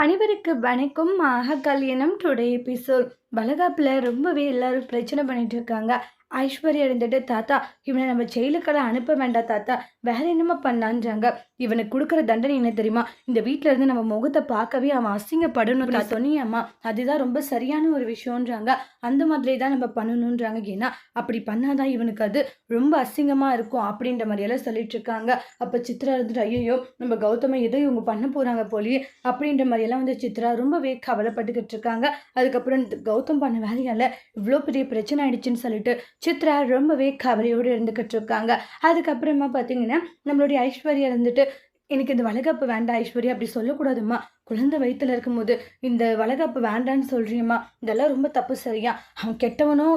அனைவருக்கு வணக்கம். மக கல்யாணம் டுடே எபிசோட். பலகாப்பில் ரொம்பவே எல்லாரும் பிரச்சனை பண்ணிகிட்டு இருக்காங்க. ஐஸ்வர்யா இருந்துட்டு தாத்தா இவனை நம்ம ஜெயிலுக்கெல்லாம் அனுப்ப வேண்டாம் தாத்தா. வேற என்னமா பண்ணான்றாங்க? இவனுக்கு கொடுக்குற தண்டனை என்ன தெரியுமா? இந்த வீட்டில இருந்து நம்ம முகத்தை பார்க்கவே அவன் அசிங்கப்படணும் சொன்னியம்மா அதுதான் ரொம்ப சரியான ஒரு விஷயம்ன்றாங்க. அந்த மாதிரி தான் நம்ம பண்ணணுன்றாங்க ஏன்னா அப்படி பண்ணாதான் இவனுக்கு அது ரொம்ப அசிங்கமாக இருக்கும் அப்படின்ற மாதிரியெல்லாம் சொல்லிட்டு இருக்காங்க அப்போ சித்ரா இருந்துட்டு ஐயோ நம்ம கௌதம ஏதோ இவங்க பண்ண போகிறாங்க போலியே அப்படின்ற மாதிரியெல்லாம் வந்து சித்ரா ரொம்பவே கவலைப்பட்டுக்கிட்டு இருக்காங்க. அதுக்கப்புறம் கௌதம் பண்ண வேலையால் இவ்வளோ பெரிய பிரச்சனை ஆயிடுச்சுன்னு சொல்லிட்டு சித்ரா ரொம்பவே கவலையோடு இருந்துக்கிட்டு இருக்காங்க அதுக்கப்புறமா பார்த்தீங்கன்னா நம்மளுடைய ஐஸ்வர்யா இருந்துட்டு எனக்கு இந்த வளகாப்பு வேண்டாம் ஐஸ்வர்யா அப்படி சொல்லக்கூடாதுமா குழந்தை வயிற்றுல இருக்கும்போது இந்த வளகாப்பு வேண்டான்னு சொல்கிறியம்மா இதெல்லாம் ரொம்ப தப்பு சரியா? அவன் கெட்டவனோ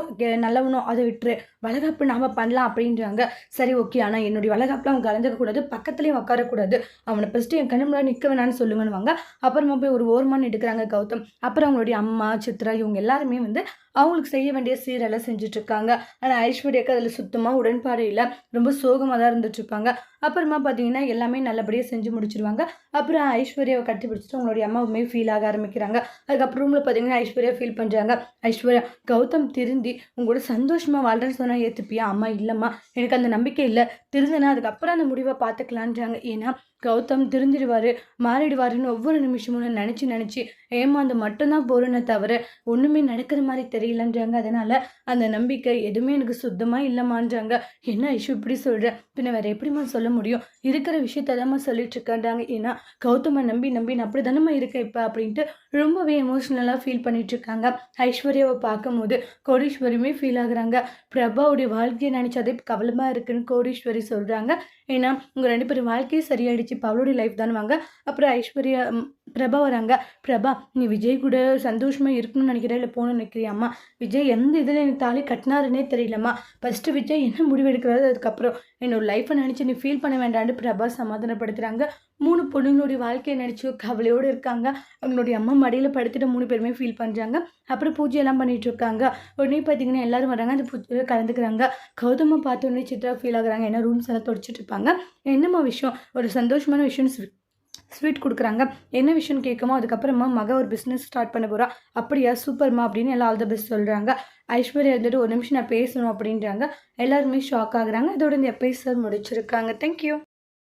நல்லவனோ அதை விட்டுரு. வளகாப்பு நாம் பண்ணலாம் அப்படின்றாங்க. சரி ஓகே. ஆனால் என்னுடைய வளகாப்பில் அவன் கலந்துக்கக்கூடாது பக்கத்துலேயும் உட்காரக்கூடாது அவனை ஃபஸ்ட்டு என் கண்ணு முன்னாடி நிற்க வேணான்னு சொல்லுங்கன்னு அப்புறமா போய் ஒரு ஓர்மான் எடுக்கிறாங்க கௌதம். அப்புறம் அவங்களுடைய அம்மா சித்ரா இவங்க எல்லாருமே வந்து அவங்களுக்கு செய்ய வேண்டிய சீரெல்லாம் செஞ்சுட்ருக்காங்க. ஆனால் ஐஸ்வர்யாக்கு அதில் சுத்தமாக உடன்பாடு இல்லை. ரொம்ப சோகமாக தான் இருந்துட்டுருப்பாங்க அப்புறமா பார்த்தீங்கன்னா எல்லாமே நல்லபடியாக செஞ்சு முடிச்சிருவாங்க. அப்புறம் ஐஸ்வர்யாவை கட்டி பிடிச்சிட்டு அவங்களுடைய அம்மாவுமே ஃபீல் ஆக ஆரம்பிக்கிறாங்க. அதுக்கப்புறம் ரூமில் பார்த்தீங்கன்னா ஐஸ்வர்யா ஃபீல் பண்ணுறாங்க ஐஸ்வர்யா கௌதம் திருந்தி உங்களோட சந்தோஷமாக வாழ்றேன்னு சொன்னால் ஏற்றுப்பியா அம்மா இல்லைம்மா எனக்கு அந்த நம்பிக்கை இல்லை. திருந்தினா அதுக்கப்புறம் அந்த முடிவை பார்த்துக்கலான்றாங்க. ஏன்னா கௌதம் திருந்திடுவார் மாறிடுவாருன்னு ஒவ்வொரு நிமிஷமும் நான் நினச்சி நினச்சி ஏமாந்து மட்டும்தான் போகிறேன்னு தவிர ஒன்றுமே நடக்கிற மாதிரி தெரியலன்றாங்க. அதனால் அந்த நம்பிக்கை எதுவுமே எனக்கு சுத்தமாக இல்லைமான்றாங்க என்ன இஷ்யூ இப்படி சொல்கிறேன் பின்ன வேறு எப்படிமா சொல்ல முடியும்? இருக்கிற விஷயத்த தான் சொல்லிட்டு இருக்கான்றாங்க. ஏன்னா கௌதமை நம்பி நம்பி நான் அப்படி தானம்மா இருக்கேன் இப்போ அப்படின்ட்டு ரொம்பவே எமோஷ்னலாக ஃபீல் பண்ணிட்டு இருக்காங்க ஐஸ்வர்யாவை பார்க்கும்போது கோடீஸ்வரியுமே ஃபீல் ஆகுறாங்க. பிரபாவுடைய வாழ்க்கையை நினச்சாதே கவலமாக இருக்குன்னு கோடீஸ்வரி சொல்கிறாங்க ஏன்னா உங்கள் ரெண்டு பேரும் வாழ்க்கையே சரியாயிடுச்சு. இப்போ அவளுடைய லைஃப் தானே வாங்க. அப்புறம் ஐஸ்வர்யா பிரபா வராங்க. பிரபா நீ விஜய் கூட சந்தோஷமாக இருக்கணும்னு நினைக்கிற? இல்லை போகணும்னு நினைக்கிறியாம்மா? விஜய் எந்த இதில் எனக்கு தாலி கட்டினாருன்னே தெரியலம்மா. ஃபஸ்ட்டு விஜய் என்ன முடிவு எடுக்கிறது அதுக்கப்புறம் என்னோட லைஃப்பை நினச்சி நீ ஃபீல் பண்ண வேண்டான்னு பிரபா சமாதானப்படுத்துகிறாங்க மூணு பொண்ணுங்களுடைய வாழ்க்கையை நினச்சி கவலையோடு இருக்காங்க. அவங்களுடைய அம்மா மடியில் படுத்துட்டு மூணு பேருமே ஃபீல் பண்ணுறாங்க அப்புறம் பூஜையெல்லாம் பண்ணிகிட்ருக்காங்க உடனே பார்த்தீங்கன்னா எல்லாரும் வராங்க. அந்த பூஜையில் கலந்துக்கிறாங்க. கௌதமை பார்த்தோன்னே சித்ரா ஃபீல் ஆகுறாங்க. ஏன்னா ரூம்ஸ் எல்லாம் தொடச்சிட்டு இருப்பாங்க. என்னம்மா விஷயம்? ஒரு சந்தோஷமான விஷயம்னு ஸ்வீட் கொடுக்குறாங்க. என்ன விஷயம்னு கேட்குமோ அதுக்கப்புறமா மக ஒரு பிஸ்னஸ் ஸ்டார்ட் பண்ண போகிறா அப்படியா சூப்பர்மா அப்படின்னு எல்லாம் ஆல் த பெஸ்ட் சொல்கிறாங்க ஐஸ்வர்யா இருந்துட்டு ஒரு நிமிஷம் நான் பேசணும் அப்படின்றாங்க. எல்லாருமே ஷாக் ஆகுறாங்க. இதோட இந்த எபிசோட் முடிச்சிருக்காங்க. தேங்க்யூ